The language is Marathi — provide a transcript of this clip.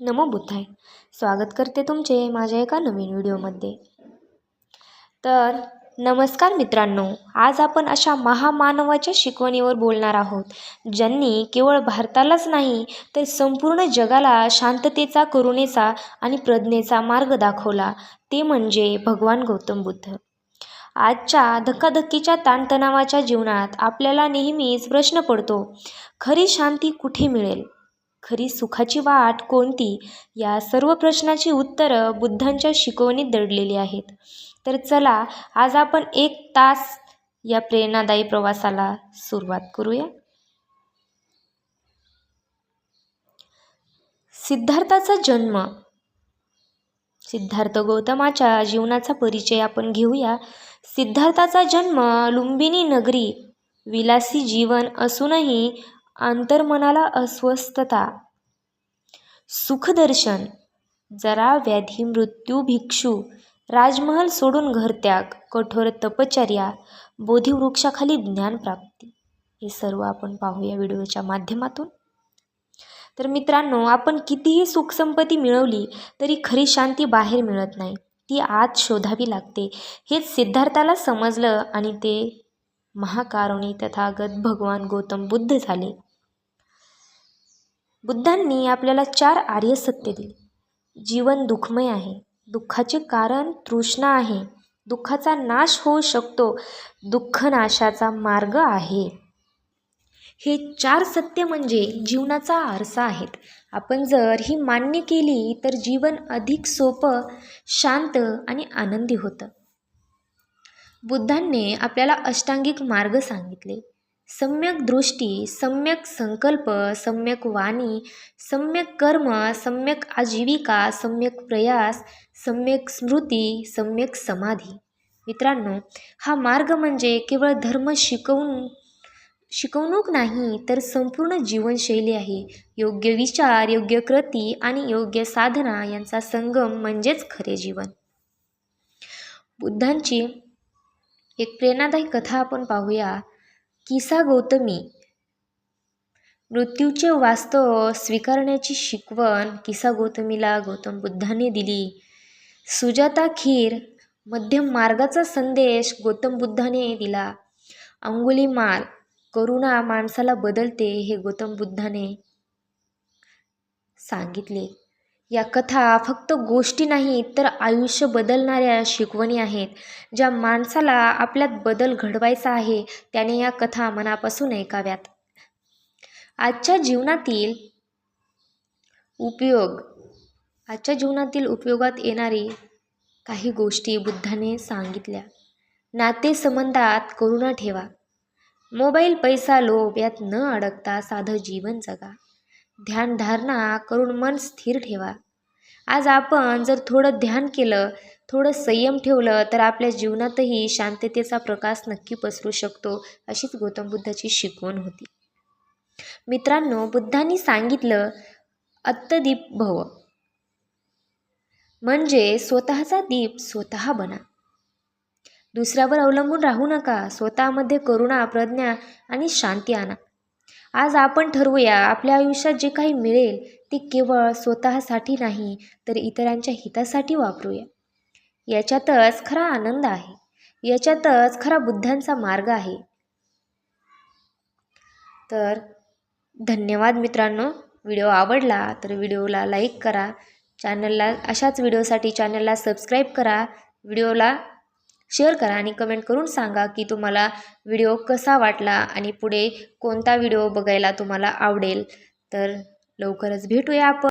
नमो बुद्धाय. स्वागत करते तुमचे माझ्या एका नवीन व्हिडिओमध्ये. तर नमस्कार मित्रांनो आज आपण अशा महामानवाच्या शिकवणीवर बोलणार आहोत ज्यांनी केवळ भारतालाच नाही तर संपूर्ण जगाला शांततेचा करुणेचा आणि प्रज्ञेचा मार्ग दाखवला ते म्हणजे भगवान गौतम बुद्ध. आजच्या धक्काधक्कीच्या ताणतणावाच्या जीवनात आपल्याला नेहमीच प्रश्न पडतो खरी शांती कुठे मिळेल? खरी सुखाची वाट कोणती? या सर्व प्रश्नाची उत्तरं बुद्धांच्या शिकवणीत दडलेली आहेत. तर चला आज आपण एक तास या प्रेरणादायी प्रवासाला सुरुवात करूया. सिद्धार्थाचा जन्म. सिद्धार्थ गौतमाच्या जीवनाचा परिचय आपण घेऊया. सिद्धार्थाचा जन्म लुंबिनी नगरी विलासी जीवन असूनही अंतर्मनाला अस्वस्थता. सुखदर्शन. जरा व्याधी मृत्यू भिक्षू. राजमहल सोडून घरत्याग कठोर तपचर्या बोधिवृक्षाखाली ज्ञानप्राप्ती हे सर्व आपण पाहूया व्हिडिओच्या माध्यमातून. तर मित्रांनो आपण कितीही सुखसंपत्ती मिळवली तरी खरी शांती बाहेर मिळत नाही. ती आत शोधावी लागते. हेच सिद्धार्थाला समजलं आणि ते महाकारुणी तथागत भगवान गौतम बुद्ध झाले. बुद्धांनी आपल्याला चार आर्य सत्य दिले. जीवन दुःखमय आहे. दुःखाचे कारण तृष्णा आहे. दुःखाचा नाश होऊ शकतो. दुःखनाशाचा मार्ग आहे. हे चार सत्य म्हणजे जीवनाचा आरसा आहेत. आपण जर ही मान्य केली तर जीवन अधिक सोपं शांत आणि आनंदी होतं. बुद्धांनी आपल्याला अष्टांगिक मार्ग सांगितले. सम्यक दृष्टी सम्यक संकल्प सम्यक वाणी सम्यक कर्म सम्यक आजीविका सम्यक प्रयास सम्यक स्मृती सम्यक समाधी. मित्रांनो हा मार्ग म्हणजे केवळ धर्म शिकवून शिकवणूक नाही तर संपूर्ण जीवनशैली आहे. योग्य विचार योग्य कृती आणि योग्य साधना यांचा संगम म्हणजेच खरे जीवन. बुद्धांची एक प्रेरणादायी कथा आपण पाहूया. किसा गौतमी. मृत्यूचे वास्तव स्वीकारण्याची शिकवण किसा गौतमीला गौतम बुद्धाने दिली. सुजाता खीर मध्यम मार्गाचा संदेश गौतम बुद्धाने दिला. अंगुली माल करुणा माणसाला बदलते हे गौतम बुद्धाने सांगितले. या कथा फक्त गोष्टी नाहीत तर आयुष्य बदलणाऱ्या शिकवणी आहेत ज्या माणसाला आपल्यात बदल घडवायचा आहे त्याने या कथा मनापासून ऐकाव्यात. आजच्या जीवनातील उपयोग आजच्या जीवनातील उपयोगात येणारी काही गोष्टी बुद्धाने सांगितल्या. नातेसंबंधात करुणा ठेवा. मोबाईल पैसा लोभ यात न अडकता साधं जीवन जगा. ध्यानधारणा करून मन स्थिर ठेवा. आज आपण जर थोडं ध्यान केलं थोडं संयम ठेवलं तर आपल्या जीवनातही शांततेचा प्रकाश नक्की पसरू शकतो अशीच गौतम बुद्धाची शिकवण होती. मित्रांनो बुद्धांनी सांगितलं अत्तदीप भव. म्हणजे स्वतःचा दीप स्वतः बना. दुसऱ्यावर अवलंबून राहू नका. स्वतःमध्ये करुणा प्रज्ञा आणि शांती आणा. आज आपण ठरवूया आपल्या आयुष्यात जे काही मिळेल ते केवळ स्वतःसाठी नाही तर इतरांच्या हितासाठी वापरूया. याच्यातच खरा आनंद आहे. याच्यातच खरा बुद्धांचा मार्ग आहे. तर धन्यवाद मित्रांनो. व्हिडिओ आवडला तर व्हिडिओला लाईक करा. चॅनलला अशाच व्हिडिओसाठी चॅनलला सबस्क्राईब करा. व्हिडिओला शेअर करा आणि कमेंट करून सांगा की तुम्हाला व्हिडिओ कसा वाटला आणि पुढे कोणता व्हिडिओ बघायला तुम्हाला आवडेल. तर लवकरच भेटूया आपण.